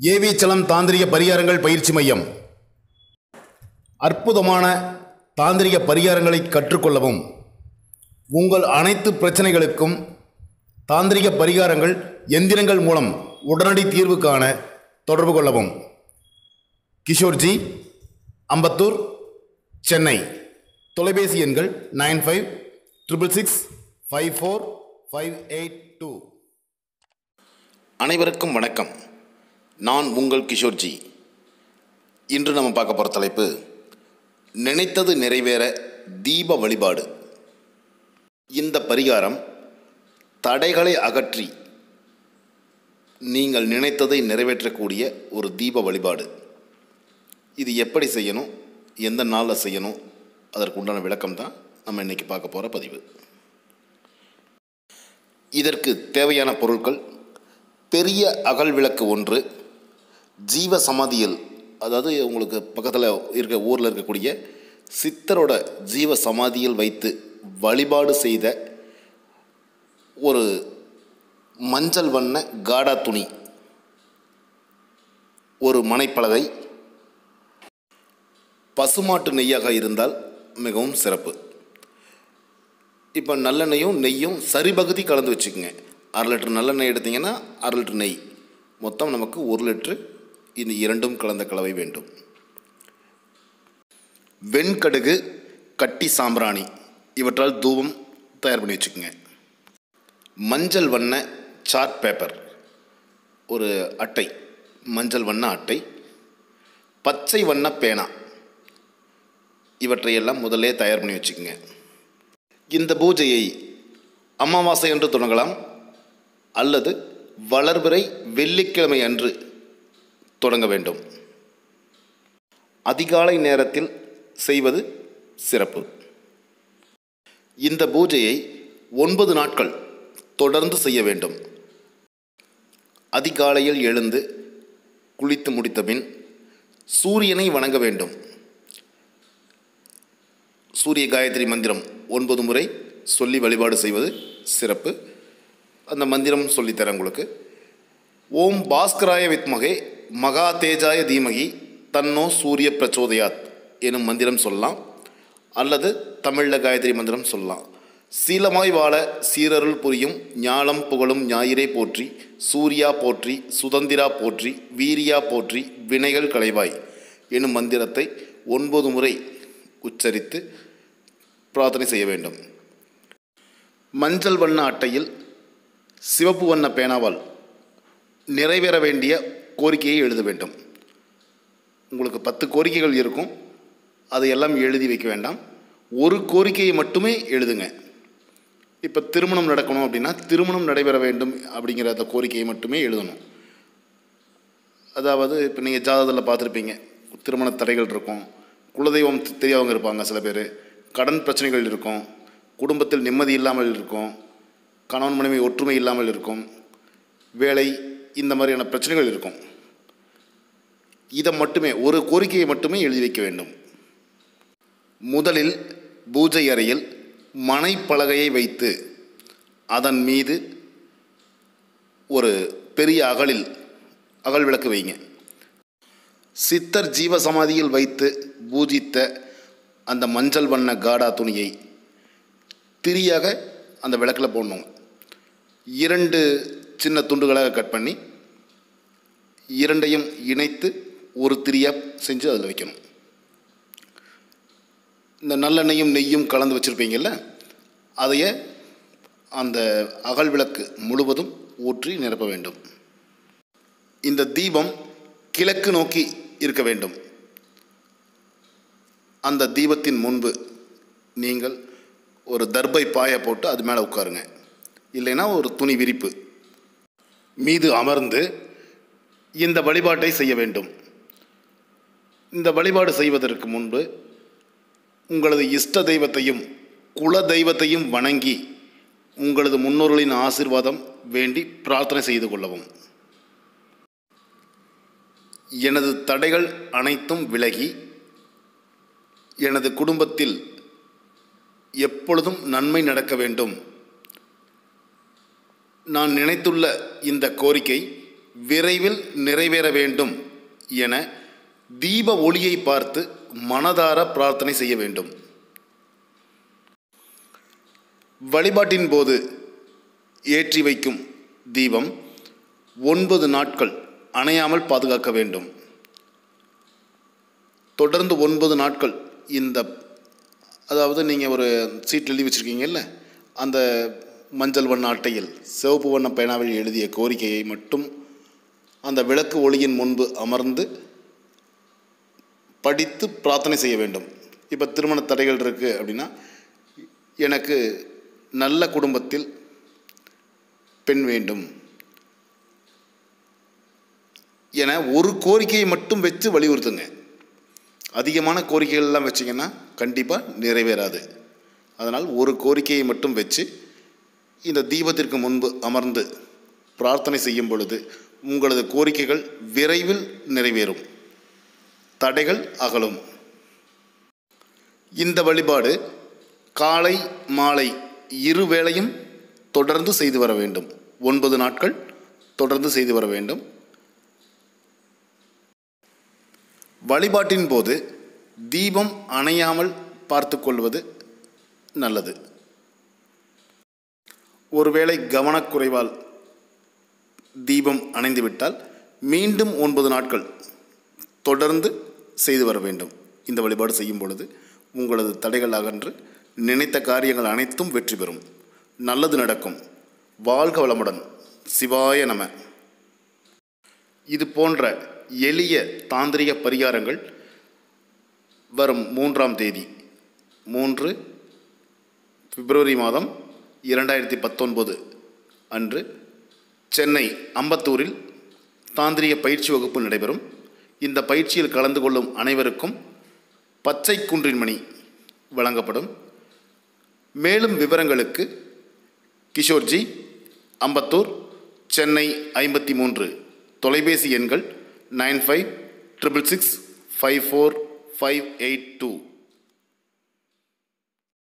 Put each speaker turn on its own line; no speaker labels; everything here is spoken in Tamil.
ஏவிச்சலம் தாந்திரிக பரிகாரங்கள் பயிற்சி மையம். அற்புதமான தாந்திரிக பரிகாரங்களை கற்றுக்கொள்ளவும். உங்கள் அனைத்து பிரச்சனைகளுக்கும் தாந்திரிக பரிகாரங்கள் எந்திரங்கள் மூலம் உடனடி தீர்வு காண தொடர்பு கொள்ளவும். கிஷோர்ஜி அம்பத்தூர் சென்னை. தொலைபேசி எண்கள் nine five triple six five four five eight two. அனைவருக்கும் வணக்கம். நான் உங்கள் கிஷோர்ஜி. இன்று நம்ம பார்க்க போகிற தலைப்பு நினைத்தது நிறைவேற தீப வழிபாடு. இந்த பரிகாரம் தடைகளை அகற்றி நீங்கள் நினைத்ததை நிறைவேற்றக்கூடிய ஒரு தீப வழிபாடு. இது எப்படி செய்யணும் எந்த நாளில் செய்யணும் அதற்கு உண்டான விளக்கம் தான் நம்ம இன்றைக்கி பார்க்க போகிற பதிவு. இதற்கு தேவையான பொருட்கள் பெரிய அகல் விளக்கு ஒன்று ஜீவ சமாதியில் அதாவது உங்களுக்கு பக்கத்தில் இருக்க ஊரில் இருக்கக்கூடிய சித்தரோட ஜீவ சமாதியில் வைத்து வழிபாடு செய்த ஒரு மஞ்சள் வண்ண காடா துணி ஒரு மனைப்பலகை பசுமாட்டு நெய்யாக இருந்தால் மிகவும் சிறப்பு. இப்போ நல்லெண்ணெயும் நெய்யும் சரிபகுதி கலந்து வச்சுக்கோங்க. அரை லிட்டர் நல்லெண்ணெய் எடுத்தீங்கன்னா அரை லிட்டர் நெய். மொத்தம் நமக்கு ஒரு லிட்ரு இந்த இரண்டும் கலந்த கலவை வேண்டும். வெண்கடுகு கட்டி சாம்பிராணி இவற்றால் தூவம் தயார் பண்ணி வச்சுக்கோங்க. மஞ்சள் வண்ண சார்ட் பேப்பர் ஒரு அட்டை மஞ்சள் வண்ண அட்டை பச்சை வண்ண பேனா இவற்றையெல்லாம் முதல்லே தயார் பண்ணி வச்சுக்கோங்க. இந்த பூஜையை அமாவாசை என்று தொடங்கலாம் அல்லது வளர்பிறை வெள்ளிக்கிழமை அன்று தொடங்க வேண்டும். அதிகாலை நேரத்தில் செய்வது சிறப்பு. இந்த பூஜையை ஒன்பது நாட்கள் தொடர்ந்து செய்ய வேண்டும். அதிகாலையில் எழுந்து குளித்து முடித்தபின் சூரியனை வணங்க வேண்டும். சூரிய காயத்ரி மந்திரம் ஒன்பது முறை சொல்லி வழிபாடு செய்வது சிறப்பு. அந்த மந்திரம் சொல்லித்தரேன் உங்களுக்கு. ஓம் பாஸ்கராய வித்மகே மகா தேஜாய தீமகி தன்னோ சூரிய பிரச்சோதயாத் எனும் மந்திரம் சொல்லலாம். அல்லது தமிழில் காயத்ரி மந்திரம் சொல்லலாம். சீலமாய் வாழ சீரருள் புரியும் ஞாலம் புகழும் ஞாயிறே போற்றி சூர்யா போற்றி சுதந்திரா போற்றி வீரியா போற்றி வினைகள் களைவாய் எனும் மந்திரத்தை ஒன்பது முறை உச்சரித்து பிரார்த்தனை செய்ய வேண்டும். மஞ்சள் வண்ண அட்டையில் சிவப்பு வண்ண பேனாவால் நிறைவேற வேண்டிய கோரிக்கையை எழுத வேண்டும். உங்களுக்கு பத்து கோரிக்கைகள் இருக்கும். அதையெல்லாம் எழுதி வைக்க வேண்டாம். ஒரு கோரிக்கையை மட்டுமே எழுதுங்க. இப்போ திருமணம் நடக்கணும் அப்படின்னா திருமணம் நடைபெற வேண்டும் அப்படிங்கிற அந்த கோரிக்கையை மட்டுமே எழுதணும். அதாவது இப்போ நீங்கள் ஜாதகத்தில் பார்த்துருப்பீங்க. திருமண தடைகள் இருக்கும். குலதெய்வம் தெரியாதவங்க இருப்பாங்க சில பேர். கடன் பிரச்சனைகள் இருக்கும். குடும்பத்தில் நிம்மதி இல்லாமல் இருக்கும். கணவன் மனைவி ஒற்றுமை இல்லாமல் இருக்கும். வேலை இந்த மாதிரியான பிரச்சனைகள் இருக்கும். இதை மட்டுமே ஒரு கோரிக்கையை மட்டுமே எழுதி வைக்க வேண்டும். முதலில் பூஜை அறையில் மனைப்பலகையை வைத்து அதன் மீது ஒரு பெரிய அகலில் அகல் விளக்கு வைங்க. சித்தர் ஜீவசமாதியில் வைத்து பூஜித்த அந்த மஞ்சள் வண்ண காடா துணியை திரியாக அந்த விளக்கில் போடணும். இரண்டு சின்ன துண்டுகளாக கட் பண்ணி இரண்டையும் இணைத்து ஒரு திரியாக செஞ்சு அதில் வைக்கணும். இந்த நல்லெண்ணெயும் நெய்யும் கலந்து வச்சுருப்பீங்கள்ல அதைய அந்த அகல் விளக்கு முழுவதும் ஊற்றி நிரப்ப வேண்டும். இந்த தீபம் கிழக்கு நோக்கி இருக்க வேண்டும். அந்த தீபத்தின் முன்பு நீங்கள் ஒரு தர்பை பாய போட்டு அது மேலே உட்காருங்க. இல்லைன்னா ஒரு துணி விரிப்பு. மீது அமர்ந்து இந்த வழிபாட்டை செய்ய வேண்டும். இந்த வழிபாடு செய்வதற்கு முன்பு உங்களது இஷ்ட தெய்வத்தையும் குல தெய்வத்தையும் வணங்கி உங்களது முன்னோர்களின் ஆசிர்வாதம் வேண்டி பிரார்த்தனை செய்து கொள்ளவும். எனது தடைகள் அனைத்தும் விலகி எனது குடும்பத்தில் எப்பொழுதும் நன்மை நடக்க வேண்டும். நான் நினைத்துள்ள இந்த கோரிக்கை விரைவில் நிறைவேற வேண்டும் என தீப ஒளியை பார்த்து மனதார பிரார்த்தனை செய்ய வேண்டும். வழிபாட்டின் போது ஏற்றி வைக்கும் தீபம் ஒன்பது நாட்கள் அணையாமல் பாதுகாக்க வேண்டும். தொடர்ந்து ஒன்பது நாட்கள் இந்த அதாவது நீங்கள் ஒரு சீட் எழுதி வச்சுருக்கீங்கல்ல அந்த மஞ்சள் வண்ண அட்டையில் சிவப்பு வண்ண பேனாவில் எழுதிய கோரிக்கையை மட்டும் அந்த விளக்கு ஒளியின் முன்பு அமர்ந்து படித்து பிரார்த்தனை செய்ய வேண்டும். இப்போ திருமண தடைகள் இருக்குது அப்படின்னா எனக்கு நல்ல குடும்பத்தில் பெண் வேண்டும். என ஒரு கோரிக்கையை மட்டும் வச்சு வலியுறுத்துங்க. அதிகமான கோரிக்கைகள்லாம் வச்சிங்கன்னா கண்டிப்பாக நிறைவேறாது. அதனால் ஒரு கோரிக்கையை மட்டும் வச்சு இந்த தீபத்திற்கு முன்பு அமர்ந்து பிரார்த்தனை செய்யும் பொழுது உங்களது கோரிக்கைகள் விரைவில் நிறைவேறும். தடைகள் அகலும். இந்த வழிபாடு காலை மாலை இரு வேளையும் தொடர்ந்து செய்து வர வேண்டும். ஒன்பது நாட்கள் தொடர்ந்து செய்து வர வேண்டும். வழிபாட்டின் போது தீபம் அணையாமல் பார்த்து கொள்வது நல்லது. ஒருவேளை கவனக்குறைவால் தீபம் அணைந்துவிட்டால் மீண்டும் ஒன்பது நாட்கள் தொடர்ந்து செய்து வர வேண்டும். இந்த வழிபாடு செய்யும் பொழுது உங்களது தடைகள் அகன்று நினைத்த காரியங்கள் அனைத்தும் வெற்றி பெறும். நல்லது நடக்கும். வாழ்க வளமுடன். சிவாய நம. இது போன்ற எளிய தாந்திரிக பரிகாரங்கள் வரும் மூன்றாம் தேதி. மூன்று பிப்ரவரி மாதம் இரண்டாயிரத்தி பத்தொன்பது அன்று சென்னை அம்பத்தூரில் தாந்திரிய பயிற்சி வகுப்பு நடைபெறும். இந்த பயிற்சியில் கலந்து கொள்ளும் அனைவருக்கும் பச்சை குன்றின் மணி வழங்கப்படும். மேலும் விவரங்களுக்கு கிஷோர்ஜி அம்பத்தூர் சென்னை ஐம்பத்தி மூன்று. தொலைபேசி எண்கள் nine five triple six five four five eight two.